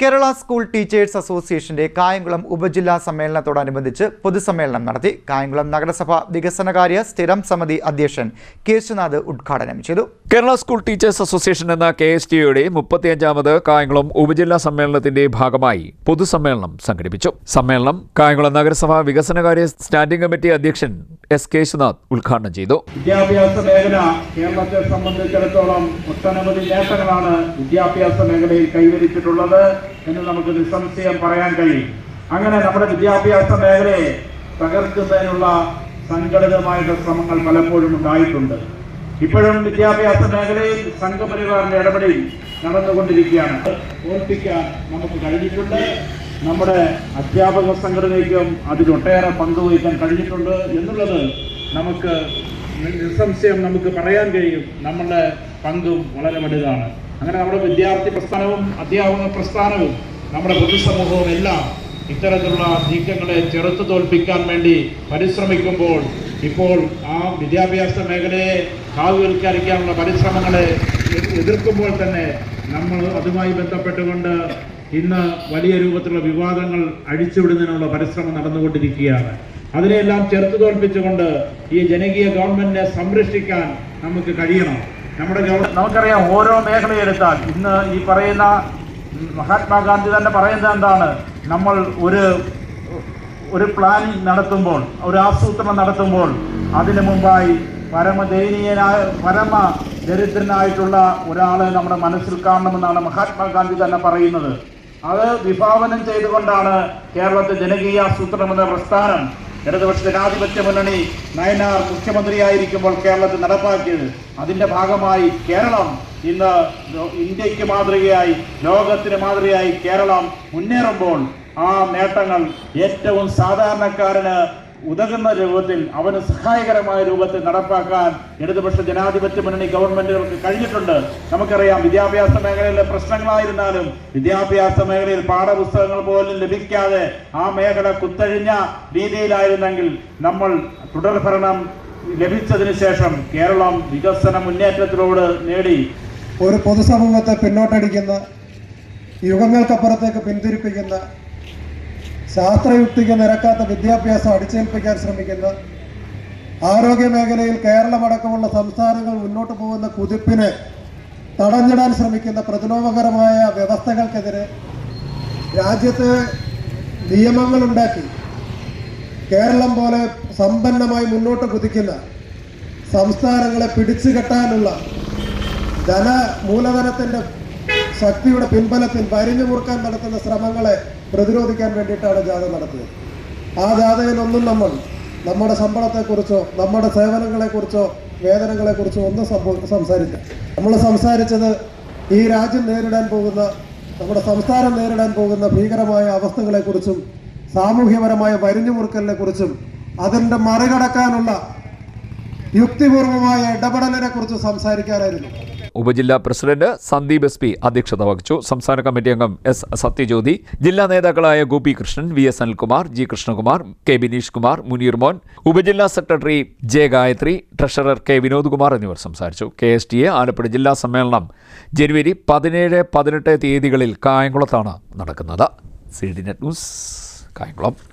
Kerala school teachers അസോസിയേഷന്റെ കായംകുളം ഉപജില്ലാ സമ്മേളനത്തോടനുബന്ധിച്ച് പൊതുസമ്മേളനം നടത്തി കായംകുളം നഗരസഭ വികസനകാര്യ സ്ഥിരം സമിതി അധ്യക്ഷൻ കേശുനാഥ് ഉദ്ഘാടനം ചെയ്തു. കേരള സ്കൂൾ ടീച്ചേഴ്സ് അസോസിയേഷൻ എന്ന കെ എസ് ടിയുടെ മുപ്പത്തിയഞ്ചാമത് കായംകുളം ഉപജില്ലാ സമ്മേളനത്തിന്റെ ഭാഗമായി പൊതുസമ്മേളനം സംഘടിപ്പിച്ചു. സമ്മേളനം കായംകുളം നഗരസഭ വികസനകാര്യ സ്റ്റാൻഡിംഗ് കമ്മിറ്റി അധ്യക്ഷൻ എസ് കേശുനാഥ് ഉദ്ഘാടനം ചെയ്തു. വിദ്യാഭ്യാസ മേഖല കേരളത്തെ സംബന്ധിച്ചിടത്തോളം ഒട്ടനവധി നേട്ടങ്ങളാണ് വിദ്യാഭ്യാസ മേഖലയിൽ കൈവരിച്ചിട്ടുള്ളത് എന്ന് നമുക്ക് നിസ്സംശയം പറയാൻ കഴിയും. അങ്ങനെ നമ്മുടെ വിദ്യാഭ്യാസ മേഖലയെ തകർക്കുന്നതിനുള്ള സംഘടിതമായിട്ടുള്ള ശ്രമങ്ങൾ പലപ്പോഴും ഉണ്ടായിട്ടുണ്ട്. ഇപ്പോഴും വിദ്യാഭ്യാസ മേഖലയിൽ സംഘപരിവാറിന്റെ ഇടപെടൽ നടന്നുകൊണ്ടിരിക്കുകയാണ്. ഓർപ്പിക്കാൻ നമുക്ക് കഴിഞ്ഞിട്ടുണ്ട്. നമ്മുടെ അധ്യാപക സംഘടനയ്ക്കും അതിലൊട്ടേറെ പങ്കുവഹിക്കാൻ കഴിഞ്ഞിട്ടുണ്ട് എന്നുള്ളത് നമുക്ക് നിസ്സംശയം നമുക്ക് പറയാൻ കഴിയും. നമ്മളുടെ പങ്കും വളരെ വലുതാണ്. അങ്ങനെ നമ്മുടെ വിദ്യാർത്ഥി പ്രസ്ഥാനവും അധ്യാപക പ്രസ്ഥാനവും നമ്മുടെ പൊതുസമൂഹവും എല്ലാം ഇത്തരത്തിലുള്ള നീക്കങ്ങളെ ചെറുത്തു തോൽപ്പിക്കാൻ വേണ്ടി പരിശ്രമിക്കുമ്പോൾ ഇപ്പോൾ ആ വിദ്യാഭ്യാസ മേഖലയെ കാവ്യവൽക്കരിക്കാനുള്ള പരിശ്രമങ്ങളെ എതിർക്കുമ്പോൾ തന്നെ നമ്മൾ അതുമായി ബന്ധപ്പെട്ടുകൊണ്ട് ഇന്ന് വലിയ രൂപത്തിലുള്ള വിവാദങ്ങൾ അഴിച്ചുവിടുന്നതിനുള്ള പരിശ്രമം നടന്നുകൊണ്ടിരിക്കുകയാണ്. അതിനെയെല്ലാം ചെറുത്തു തോൽപ്പിച്ചുകൊണ്ട് ഈ ജനകീയ ഗവൺമെന്റിനെ സംരക്ഷിക്കാൻ നമുക്ക് കഴിയണം. നമ്മുടെ നമുക്കറിയാം ഓരോ മേഖലയെടുത്താൽ ഇന്ന് ഈ പറയുന്ന മഹാത്മാഗാന്ധി തന്നെ പറയുന്നത് എന്താണ്? നമ്മൾ ഒരു ഒരു പ്ലാൻ നടത്തുമ്പോൾ ഒരു ആസൂത്രണം നടത്തുമ്പോൾ അതിനു മുമ്പായി പരമദയനീയനായ പരമ ദരിദ്രനായിട്ടുള്ള ഒരാളെ നമ്മുടെ മനസ്സിൽ കാണണമെന്നാണ് മഹാത്മാഗാന്ധി തന്നെ പറയുന്നത്. അത് വിഭാവനം ചെയ്തുകൊണ്ടാണ് കേരളത്തിൽ ജനകീയ ആസൂത്രണം എന്ന പ്രസ്ഥാനം ഇടതുപക്ഷ ജനാധിപത്യ മുന്നണി നയനാർ മുഖ്യമന്ത്രിയായിരിക്കുമ്പോൾ കേരളത്തിൽ നടപ്പാക്കിയത്. അതിന്റെ ഭാഗമായി കേരളം ഇന്ന് ഇന്ത്യയ്ക്ക് മാതൃകയായി ലോകത്തിന് മാതൃകയായി കേരളം മുന്നേറുമ്പോൾ ആ നേട്ടങ്ങൾ ഏറ്റവും സാധാരണക്കാരന് ഉതകുന്ന രൂപത്തിൽ അവന് സഹായകരമായ രൂപത്തിൽ നടപ്പാക്കാൻ ഇടതുപക്ഷ ജനാധിപത്യ മുന്നണി ഗവൺമെന്റുകൾക്ക് കഴിഞ്ഞിട്ടുണ്ട്. നമുക്കറിയാം വിദ്യാഭ്യാസ മേഖലയിലെ പ്രശ്നങ്ങളായിരുന്നാലും വിദ്യാഭ്യാസ മേഖലയിൽ പാഠപുസ്തകങ്ങൾ പോലും ലഭിക്കാതെ ആ മേഖല കുത്തഴിഞ്ഞ രീതിയിലായിരുന്നെങ്കിൽ നമ്മൾ തുടർഭരണം ലഭിച്ചതിന് ശേഷം കേരളം വികസന മുന്നേറ്റത്തിലൂടെ നേടി. ഒരു പൊതുസമൂഹത്തെ പിന്നോട്ടടിക്കുന്ന യുഗങ്ങൾക്കപ്പുറത്തേക്ക് പിന്തിരിപ്പിക്കുന്ന ശാസ്ത്രയുക്തിക്ക് നിരക്കാത്ത വിദ്യാഭ്യാസം അടിച്ചേൽപ്പിക്കാൻ ശ്രമിക്കുന്ന ആരോഗ്യ മേഖലയിൽ കേരളമടക്കമുള്ള സംസ്ഥാനങ്ങൾ മുന്നോട്ട് പോകുന്ന കുതിപ്പിനെ തടഞ്ഞിടാൻ ശ്രമിക്കുന്ന പ്രതിലോഭകരമായ വ്യവസ്ഥകൾക്കെതിരെ രാജ്യത്ത് നിയമങ്ങളുണ്ടാക്കി. കേരളം പോലെ സമ്പന്നമായി മുന്നോട്ട് കുതിക്കുന്ന സംസ്ഥാനങ്ങളെ പിടിച്ചു കെട്ടാനുള്ള ധന മൂലധനത്തിന്റെ ശക്തിയുടെ പിൻബലത്തിൽ വരിഞ്ഞു മുറുക്കാൻ നടത്തുന്ന ശ്രമങ്ങളെ പ്രതിരോധിക്കാൻ വേണ്ടിയിട്ടാണ് ജാഥ നടത്തിയത്. ആ ജാഥയിലൊന്നും നമ്മൾ നമ്മുടെ ശമ്പളത്തെക്കുറിച്ചോ നമ്മുടെ സേവനങ്ങളെക്കുറിച്ചോ വേതനങ്ങളെക്കുറിച്ചോ ഒന്നും സംസാരിച്ച നമ്മൾ സംസാരിച്ചത് ഈ രാജ്യം നേരിടാൻ പോകുന്ന നമ്മുടെ സംസ്ഥാനം നേരിടാൻ പോകുന്ന ഭീകരമായ അവസ്ഥകളെക്കുറിച്ചും സാമൂഹ്യപരമായ വരിഞ്ഞു മുറുക്കലിനെ കുറിച്ചും അതിന്റെ മറികടക്കാനുള്ള യുക്തിപൂർവമായ ഇടപെടലിനെ കുറിച്ച് സംസാരിക്കാനായിരുന്നു. ഉപജില്ലാ പ്രസിഡന്റ് സന്ദീപ് എസ് പി അധ്യക്ഷത വഹിച്ചു. സംസ്ഥാന കമ്മിറ്റി അംഗം എസ് സത്യജ്യോതി ജില്ലാ നേതാക്കളായ Gopi Krishnan V S Anilkumar G Krishnakumar K Bineesh Kumar Muneer Mon ഉപജില്ലാ secretary J Gayathri treasurer K Vinod Kumar എന്നിവർ സംസാരിച്ചു. K S T A Alappuzha ജില്ലാ സമ്മേളനം ജനുവരി പതിനേഴ് പതിനെട്ട് തീയതികളിൽ കായംകുളത്താണ് നടക്കുന്നത്. C D net news Kayamkulam.